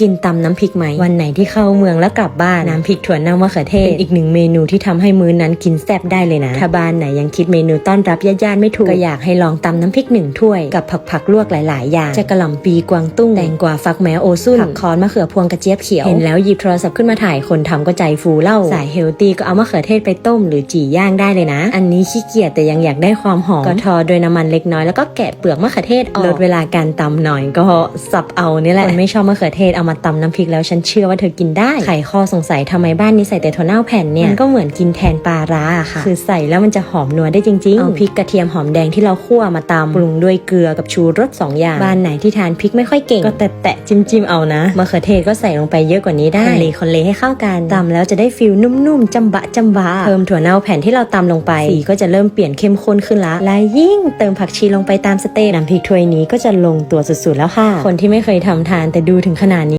กินตำน้ำพริกไหม วันไหนที่เข้าเมืองแล้วกลับบ้านน้ำพริกถั่วเน่ามะเขือเทศเป็นอีกหนึ่งเมนูที่ทำให้มื้อนั้นกินแซ่บได้เลยนะถ้าบ้านไหนยังคิดเมนูต้อนรับญาติๆไม่ถูกก็อยากให้ลองตำน้ำพริกหนึ่งถ้วย กับผักผักๆลวกหลายๆอย่างจะกระหล่ำปีกวางตุ้งแตงกวาฟักแมวโอซุนผักคอนมะเขือพวงกระเจี๊ยบเขียวเห็นแล้วหยิบโทรศัพท์ขึ้นมาถ่ายคนทำก็ใจฟูเล่าสายเฮลตี้ก็เอามะเขือเทศไปต้มหรือจี่ย่างได้เลยนะ อันนี้ขี้เกียจแต่ยังอยากได้ความหอมก็ทอโดยน้ำมันเล็กน้อยแล้วก็แกะเปลือกมะเขือเทศออกลดเวลาการตำหน่อยก็สับเอานี่แหละคนไม่ชอบมะเขือเทศเอามาตำน้ำพริกแล้วฉันเชื่อว่าเธอกินได้ ไขข้อสงสัยทำไมบ้านนี้ใส่แต่ถั่วเน่าแผ่นเนี่ย มันก็เหมือนกินแทนปลาร้าค่ะ คือใส่แล้วมันจะหอมนัวได้จริงๆ เอาพริกกระเทียมหอมแดงที่เราคั่วมาตำปรุงด้วยเกลือกับชูรสสองอย่าง บ้านไหนที่ทานพริกไม่ค่อยเก่ง ก็แตะแตะๆจิ้มๆเอานะมะเขือเทศก็ใส่ลงไปเยอะกว่านี้ได้คนเลคนเลให้เข้ากันตำแล้วจะได้ฟิลนุ่มๆจำบะจำบาเพิ่มถั่วเน่าแผ่นที่เราตำลงไปสีก็จะเริ่มเปลี่ยนเข้มข้นขึ้นละและยิ่งเติมผักชีลงไปตามสเตน้ำพริกถ้วยนี้ก็จะลงตัวสุดๆแล้วค่ะ คนที่ไม่เคยทำทานแต่ดูถึงขนาดนี้